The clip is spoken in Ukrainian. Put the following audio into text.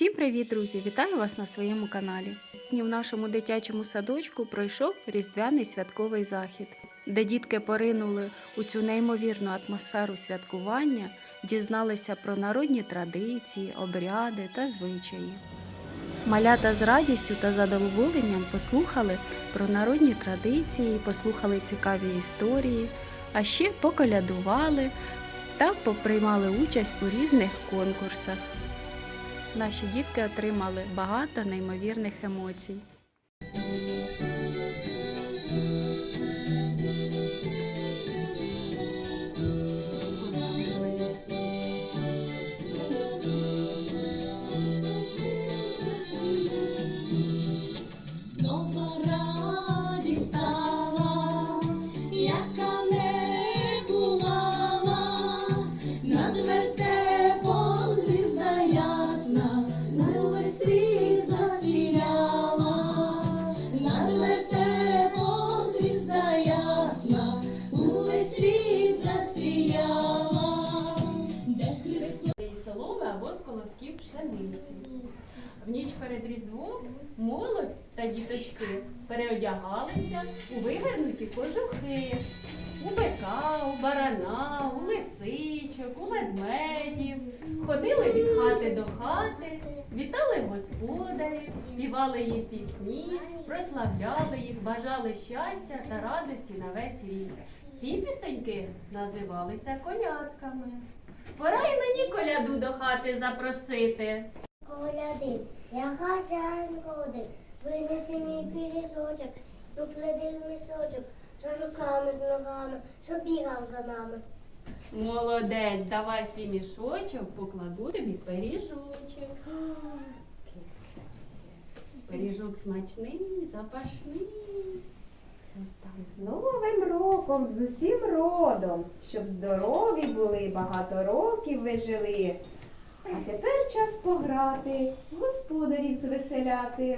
Всім привіт, друзі! Вітаю вас на своєму каналі. Сьогодні в нашому дитячому садочку пройшов різдвяний святковий захід, де дітки поринули у цю неймовірну атмосферу святкування, дізналися про народні традиції, обряди та звичаї. Малята з радістю та задоволенням послухали про народні традиції, послухали цікаві історії, а ще поколядували та поприймали участь у різних конкурсах. Наші дітки отримали багато неймовірних емоцій. Нова або з колосків пшениці. В ніч перед Різдвом молодь та діточки переодягалися у вивернуті кожухи, у бика, у барана, у лисичок, у ведмедів. Ходили від хати до хати, вітали господарів, співали їм пісні, прославляли їх, бажали щастя та радості на весь рік. Ці пісеньки називалися колядками. Пора й мені коляду до хати запросити. Коляди, я хазяїн один, винеси мій пиріжочок, поклади в мішочок, з руками, з ногами, щоб бігав за нами. Молодець, давай свій мішочок, покладу тобі пиріжочок. Пиріжок смачний, запашний. Роком, з усім родом, щоб здорові були, багато років ви жили. А тепер час пограти, господарів звеселяти.